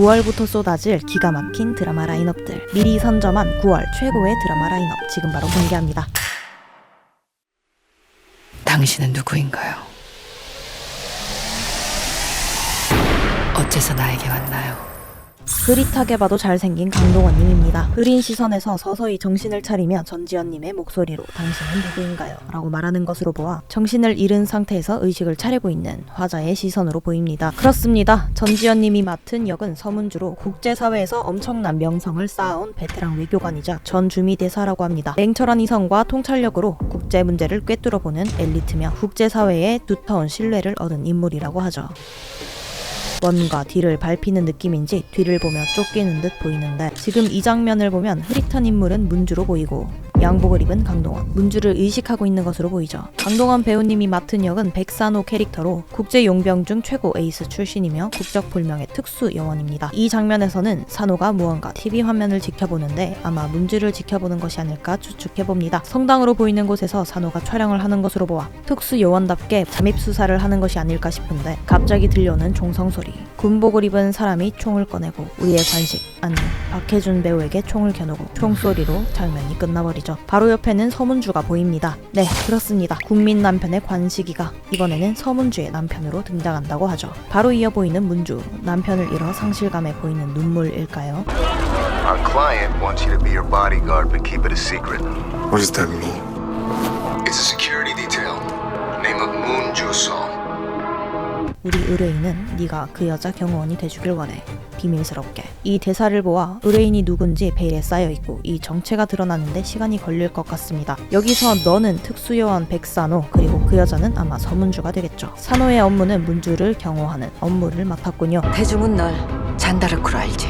9월부터 쏟아질 기가 막힌 드라마 라인업들 미리 선점한 9월 최고의 드라마 라인업 지금 바로 공개합니다. 당신은 누구인가요? 어째서 나에게 왔나요? 흐릿하게 봐도 잘생긴 강동원님입니다. 흐린 시선에서 서서히 정신을 차리며 전지현님의 목소리로 당신은 누구인가요? 라고 말하는 것으로 보아 정신을 잃은 상태에서 의식을 차리고 있는 화자의 시선으로 보입니다. 그렇습니다. 전지현님이 맡은 역은 서문주로 국제사회에서 엄청난 명성을 쌓아온 베테랑 외교관이자 전 주미대사라고 합니다. 냉철한 이성과 통찰력으로 국제 문제를 꿰뚫어보는 엘리트며 국제사회의 두터운 신뢰를 얻은 인물이라고 하죠. 원과 뒤를 밟히는 느낌인지 뒤를 보며 쫓기는 듯 보이는데 지금 이 장면을 보면 흐릿한 인물은 문주로 보이고 양복을 입은 강동원, 문주를 의식하고 있는 것으로 보이죠. 강동원 배우님이 맡은 역은 백산호 캐릭터로 국제 용병 중 최고 에이스 출신이며 국적 불명의 특수 요원입니다. 이 장면에서는 산호가 무언가 TV 화면을 지켜보는데 아마 문주를 지켜보는 것이 아닐까 추측해봅니다. 성당으로 보이는 곳에서 산호가 촬영을 하는 것으로 보아 특수 요원답게 잠입 수사를 하는 것이 아닐까 싶은데 갑자기 들려오는 총성 소리. 군복을 입은 사람이 총을 꺼내고 우리의 관식 아니 박해준 배우에게 총을 겨누고 총소리로 장면이 끝나버리죠. 바로 옆에는 서문주가 보입니다. 네 그렇습니다. 국민 남편의 관식이가 이번에는 서문주의 남편으로 등장한다고 하죠. 바로 이어 보이는 문주 남편을 잃어 상실감에 보이는 눈물일까요? Our client wants you to be your bodyguard, but keep it a secret. What does that mean? It's a security detail. Name of Moon Jusol. 우리 의뢰인은 네가 그 여자 경호원이 돼주길 원해. 비밀스럽게. 이 대사를 보아 의뢰인이 누군지 베일에 쌓여있고 이 정체가 드러나는데 시간이 걸릴 것 같습니다. 여기서 너는 특수요원 백산호 그리고 그 여자는 아마 서문주가 되겠죠. 산호의 업무는 문주를 경호하는 업무를 맡았군요. 대중은 널 잔다르크로 알지.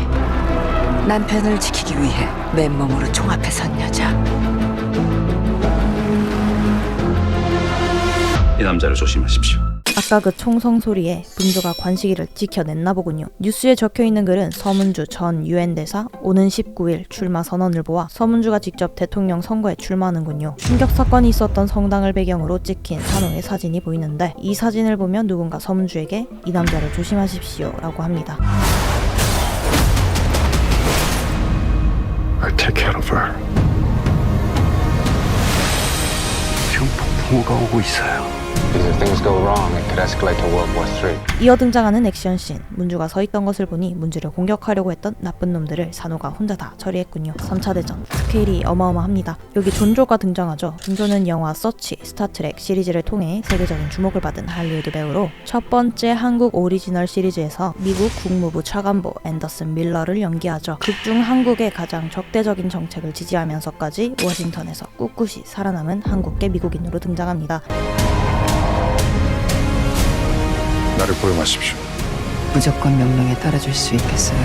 남편을 지키기 위해 맨몸으로 총 앞에 선 여자. 이 남자를 조심하십시오. 아까 그 총성 소리에 문주가 관식이를 지켜냈나 보군요. 뉴스에 적혀 있는 글은 서문주 전 유엔 대사 오는 19일 출마 선언을 보아 서문주가 직접 대통령 선거에 출마하는군요. 충격 사건이 있었던 성당을 배경으로 찍힌 산호의 사진이 보이는데 이 사진을 보면 누군가 서문주에게 이 남자를 조심하십시오 라고 합니다. I'll take care of her. 지금 폭풍우가 오고 있어요. 이어 등장하는 액션 씬. 문주가 서 있던 것을 보니 문주를 공격하려고 했던 나쁜 놈들을 산호가 혼자 다 처리했군요. 3차 대전. 스케일이 어마어마합니다. 여기 존조가 등장하죠. 존조는 영화 서치, 스타트렉 시리즈를 통해 세계적인 주목을 받은 할리우드 배우로 첫 번째 한국 오리지널 시리즈에서 미국 국무부 차관보 앤더슨 밀러를 연기하죠. 극중 한국의 가장 적대적인 정책을 지지하면서까지 워싱턴에서 꿋꿋이 살아남은 한국계 미국인으로 등장합니다 나를 보여마십시오. 무조건 명령에 따라줄 수 있겠어요?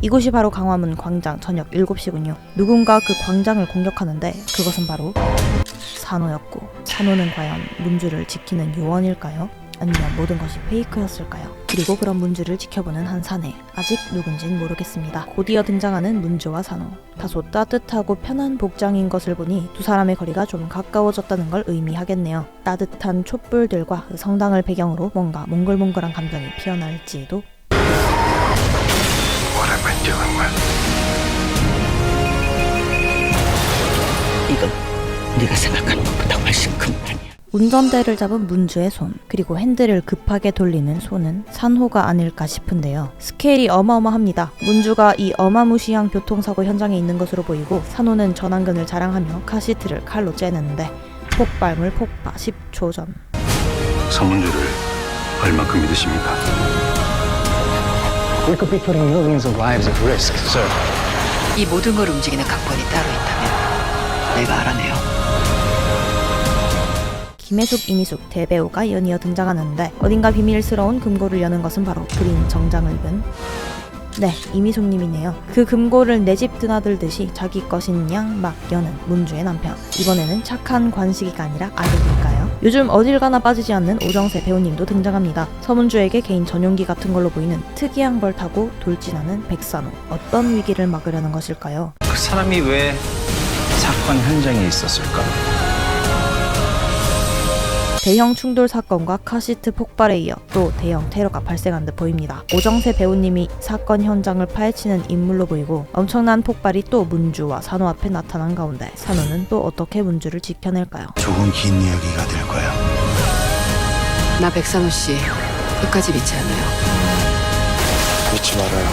이곳이 바로 강화문 광장 저녁 7시군요. 누군가 그 광장을 공격하는데 그것은 바로 산호였고 산호는 과연 문주를 지키는 요원일까요? 아니면 모든 것이 페이크였을까요? 그리고 그런 문주를 지켜보는 한 사내 아직 누군진 모르겠습니다. 곧이어 등장하는 문주와 산호 다소 따뜻하고 편한 복장인 것을 보니 두 사람의 거리가 좀 가까워졌다는 걸 의미하겠네요. 따뜻한 촛불들과 그 성당을 배경으로 뭔가 몽글몽글한 감정이 피어날지도? 이건 네가 생각하는 것보다 훨씬 큰 판이야. 운전대를 잡은 문주의 손, 그리고 핸들을 급하게 돌리는 손은 산호가 아닐까 싶은데요. 스케일이 어마어마합니다. 문주가 이 어마무시한 교통사고 현장에 있는 것으로 보이고 산호는 전완근을 자랑하며 카시트를 칼로 째는데 폭발물 폭파 10초 전. 서문주를 얼마큼 믿으십니까? We could be putting millions of lives at risk, sir. 이 모든 걸 움직이는 각본이 따로 있다면 내가 알아내요. 김혜숙, 이미숙 대배우가 연이어 등장하는데 어딘가 비밀스러운 금고를 여는 것은 바로 그린 정장을 입은 네, 이미숙님이네요. 그 금고를 내 집 드나들듯이 자기 것인 양 막 여는 문주의 남편. 이번에는 착한 관식이가 아니라 악역일까요? 요즘 어딜 가나 빠지지 않는 오정세 배우님도 등장합니다. 서문주에게 개인 전용기 같은 걸로 보이는 특이한 걸 타고 돌진하는 백산호. 어떤 위기를 막으려는 것일까요? 그 사람이 왜 사건 현장에 있었을까? 대형 충돌 사건과 카시트 폭발에 이어 또 대형 테러가 발생한 듯 보입니다. 오정세 배우님이 사건 현장을 파헤치는 인물로 보이고 엄청난 폭발이 또 문주와 산호 앞에 나타난 가운데 산호는 또 어떻게 문주를 지켜낼까요? 조금 긴 이야기가 될 거야. 나 백산호 씨 끝까지 믿지 않아요. 믿지 말아요.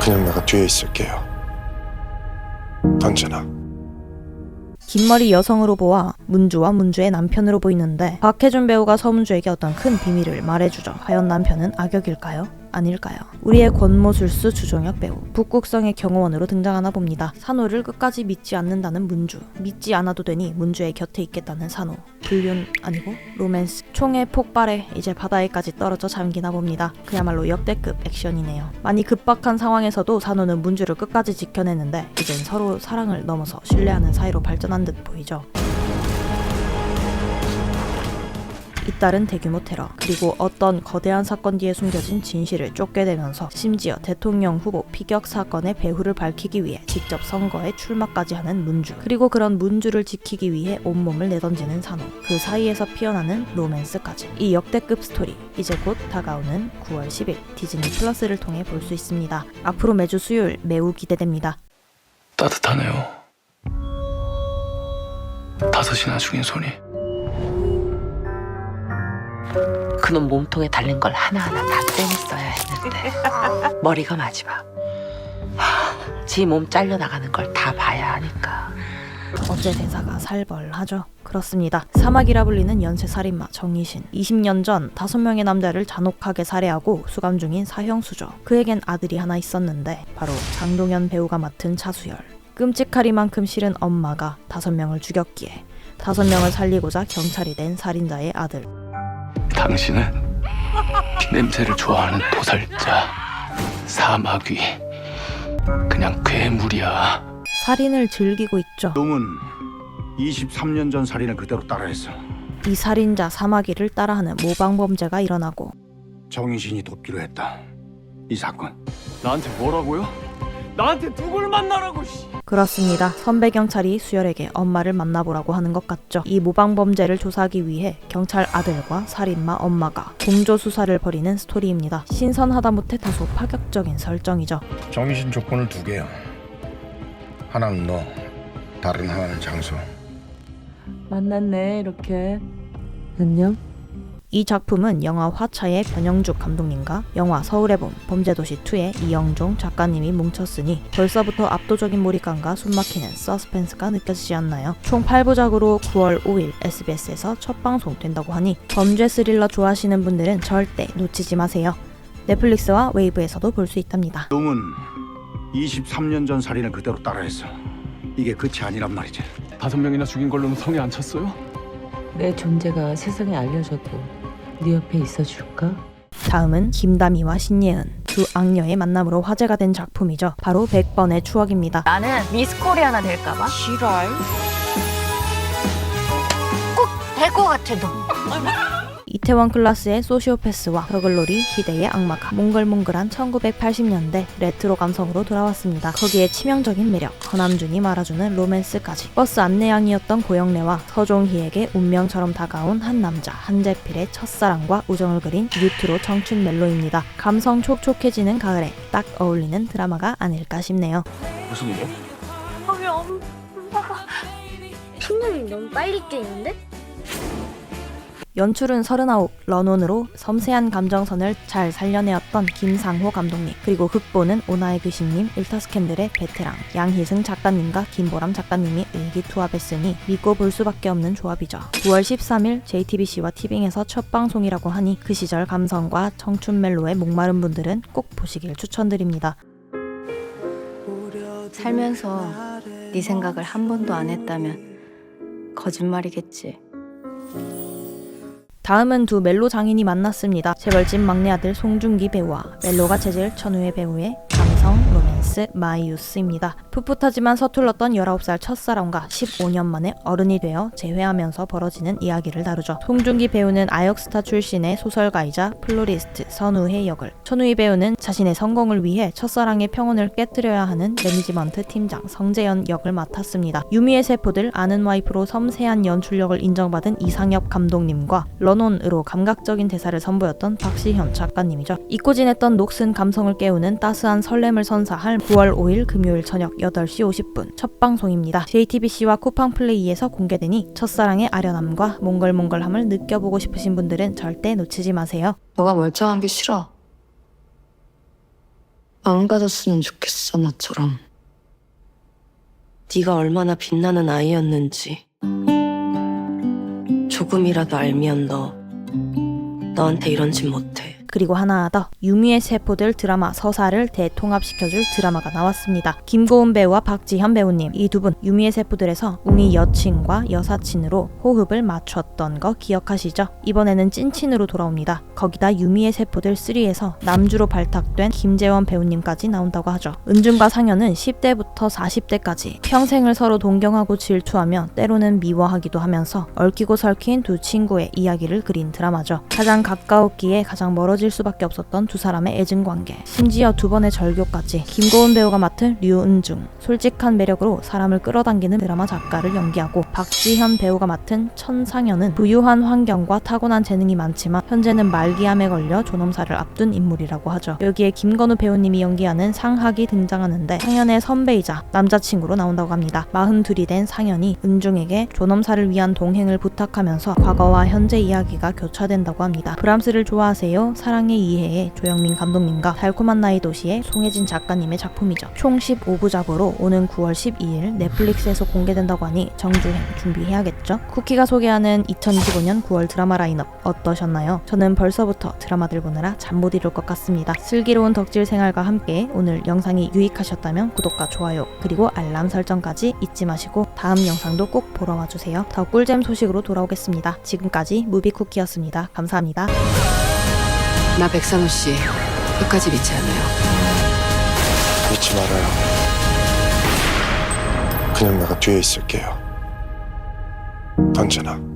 그냥 내가 뒤에 있을게요. 언제나. 긴머리 여성으로 보아 문주와 문주의 남편으로 보이는데 박해준 배우가 서문주에게 어떤 큰 비밀을 말해주죠. 과연 남편은 악역일까요? 아닐까요? 우리의 권모술수 주종혁 배우 북극성의 경호원으로 등장하나 봅니다. 산호를 끝까지 믿지 않는다는 문주 믿지 않아도 되니 문주의 곁에 있겠다는 산호 불륜 아니고 로맨스 총의 폭발에 이제 바다에까지 떨어져 잠기나 봅니다. 그야말로 역대급 액션이네요. 많이 급박한 상황에서도 산호는 문주를 끝까지 지켜내는데 이젠 서로 사랑을 넘어서 신뢰하는 사이로 발전한 듯 보이죠. 잇따른 대규모 테러 그리고 어떤 거대한 사건 뒤에 숨겨진 진실을 쫓게 되면서 심지어 대통령 후보 피격 사건의 배후를 밝히기 위해 직접 선거에 출마까지 하는 문주. 그리고 그런 문주를 지키기 위해 온몸을 내던지는 산호. 그 사이에서 피어나는 로맨스까지. 이 역대급 스토리 이제 곧 다가오는 9월 10일 디즈니 플러스를 통해 볼 수 있습니다. 앞으로 매주 수요일 매우 기대됩니다. 따뜻하네요. 다섯이나 죽인 손이. 그놈 몸통에 달린 걸 하나하나 다 떼냈어야 했는데 머리가 마지막 지 몸 잘려 나가는 걸 다 봐야 하니까 어째 대사가 살벌하죠. 그렇습니다. 사막이라 불리는 연쇄 살인마 정희신. 20년 전 5명의 남자를 잔혹하게 살해하고 수감 중인 사형수죠. 그에겐 아들이 하나 있었는데 바로 장동현 배우가 맡은 차수열. 끔찍하리만큼 싫은 엄마가 5명을 죽였기에 5명을 살리고자 경찰이 된 살인자의 아들. 당신은 냄새를 좋아하는 도살자, 사마귀, 그냥 괴물이야. 살인을 즐기고 있죠. 놈은 23년 전 살인을 그대로 따라했어. 이 살인자 사마귀를 따라하는 모방범죄가 일어나고 정의신이 돕기로 했다. 이 사건. 나한테 뭐라고요? 나한테 누굴 만나라고 씨. 그렇습니다. 선배 경찰이 수열에게 엄마를 만나보라고 하는 것 같죠. 이 모방 범죄를 조사하기 위해 경찰 아들과 살인마 엄마가 공조 수사를 벌이는 스토리입니다. 신선하다 못해 다소 파격적인 설정이죠. 정신 조건을 두 개야. 하나는 너, 다른 하나는 장소. 만났네 이렇게 안녕 이 작품은 영화 화차의 변영죽 감독님과 영화 서울의 봄, 범죄도시2의 이영종 작가님이 뭉쳤으니 벌써부터 압도적인 몰입감과 숨막히는 서스펜스가 느껴지지 않나요? 총 8부작으로 9월 5일 SBS에서 첫 방송된다고 하니 범죄 스릴러 좋아하시는 분들은 절대 놓치지 마세요. 넷플릭스와 웨이브에서도 볼 수 있답니다. 놈은 23년 전 살인을 그대로 따라했어. 이게 끝이 아니란 말이지. 다섯 명이나 죽인 걸로는 성에 안 찼어요? 내 존재가 세상에 알려져도 네 옆에 있어줄까? 다음은 김다미와 신예은 두 악녀의 만남으로 화제가 된 작품이죠. 바로 100번의 추억입니다. 나는 미스 코리아나 될까봐. 지랄. 꼭 될 것 같아 너. 이태원 클라스의 소시오패스와 더글로리 희대의 악마가 몽글몽글한 1980년대 레트로 감성으로 돌아왔습니다. 거기에 치명적인 매력, 허남준이 말아주는 로맨스까지 버스 안내양이었던 고영래와 서종희에게 운명처럼 다가온 한 남자 한재필의 첫사랑과 우정을 그린 뉴트로 청춘 멜로입니다. 감성 촉촉해지는 가을에 딱 어울리는 드라마가 아닐까 싶네요. 무슨 일이야? 아왜 엄마가 신념이 너무 빨리 뛰는데? 연출은 39, 런온으로 섬세한 감정선을 잘 살려내었던 김상호 감독님, 그리고 극보는 오나의 귀신님, 일터스캔들의 베테랑, 양희승 작가님과 김보람 작가님이 의기투합했으니 믿고 볼 수밖에 없는 조합이죠. 9월 13일 JTBC와 티빙에서 첫 방송이라고 하니 그 시절 감성과 청춘 멜로에 목마른 분들은 꼭 보시길 추천드립니다. 살면서 네 생각을 한 번도 안 했다면 거짓말이겠지. 다음은 두 멜로 장인이 만났습니다. 재벌집 막내 아들 송중기 배우와 멜로가 재질 천우의 배우의 프린세스 마이유스입니다. 풋풋하지만 서툴렀던 19살 첫사랑과 15년 만에 어른이 되어 재회하면서 벌어지는 이야기를 다루죠. 송중기 배우는 아역스타 출신의 소설가이자 플로리스트 선우의 역을, 천우희 배우는 자신의 성공을 위해 첫사랑의 평온을 깨뜨려야 하는 매니지먼트 팀장 성재현 역을 맡았습니다. 유미의 세포들 아는 와이프로 섬세한 연출력을 인정받은 이상엽 감독님과 런온으로 감각적인 대사를 선보였던 박시현 작가님이죠. 잊고 지냈던 녹슨 감성을 깨우는 따스한 설렘을 선사할 9월 5일 금요일 저녁 8시 50분 첫 방송입니다. JTBC와 쿠팡플레이에서 공개되니 첫사랑의 아련함과 몽글몽글함을 느껴보고 싶으신 분들은 절대 놓치지 마세요. 너가 멀쩡한 게 싫어. 안 가졌으면 좋겠어 나처럼. 네가 얼마나 빛나는 아이였는지 조금이라도 알면 너 너한테 이런 짓 못해. 그리고 하나 더 유미의 세포들 드라마 서사를 대통합시켜줄 드라마가 나왔습니다. 김고은 배우와 박지현 배우님 이 두 분 유미의 세포들에서 웅이 여친과 여사친으로 호흡을 맞췄던 거 기억하시죠? 이번에는 찐친으로 돌아옵니다. 거기다 유미의 세포들 3에서 남주로 발탁된 김재원 배우님까지 나온다고 하죠. 은준과 상현은 10대부터 40대까지 평생을 서로 동경하고 질투하며 때로는 미워하기도 하면서 얽히고 설킨 두 친구의 이야기를 그린 드라마죠. 가장 가까웠기에 가장 멀어 질 수밖에 없었던 두 사람의 애증 관계. 심지어 두 번의 절교까지 김고은 배우가 맡은 류은중. 솔직한 매력으로 사람을 끌어당기는 드라마 작가를 연기하고 박지현 배우가 맡은 천상현은 부유한 환경과 타고난 재능이 많지만 현재는 말기암에 걸려 존엄사를 앞둔 인물이라고 하죠. 여기에 김건우 배우님이 연기하는 상학이 등장하는데 상현의 선배이자 남자친구로 나온다고 합니다. 42이 된 상현이 은중에게 존엄사를 위한 동행을 부탁하면서 과거와 현재 이야기가 교차된다고 합니다. 브람스를 좋아하세요? 사랑의 이해의 조영민 감독님과 달콤한 나이 도시의 송혜진 작가님의 작품이죠. 총 15부작으로 오는 9월 12일 넷플릭스에서 공개된다고 하니 정주행 준비해야겠죠? 쿠키가 소개하는 2025년 9월 드라마 라인업 어떠셨나요? 저는 벌써부터 드라마들 보느라 잠 못 이룰 것 같습니다. 슬기로운 덕질 생활과 함께 오늘 영상이 유익하셨다면 구독과 좋아요 그리고 알람 설정까지 잊지 마시고 다음 영상도 꼭 보러 와주세요. 더 꿀잼 소식으로 돌아오겠습니다. 지금까지 무비쿠키였습니다. 감사합니다. 나 백선우 씨 끝까지 믿지 않아요. 믿지 말아요. 그냥 내가 뒤에 있을게요. 언제나.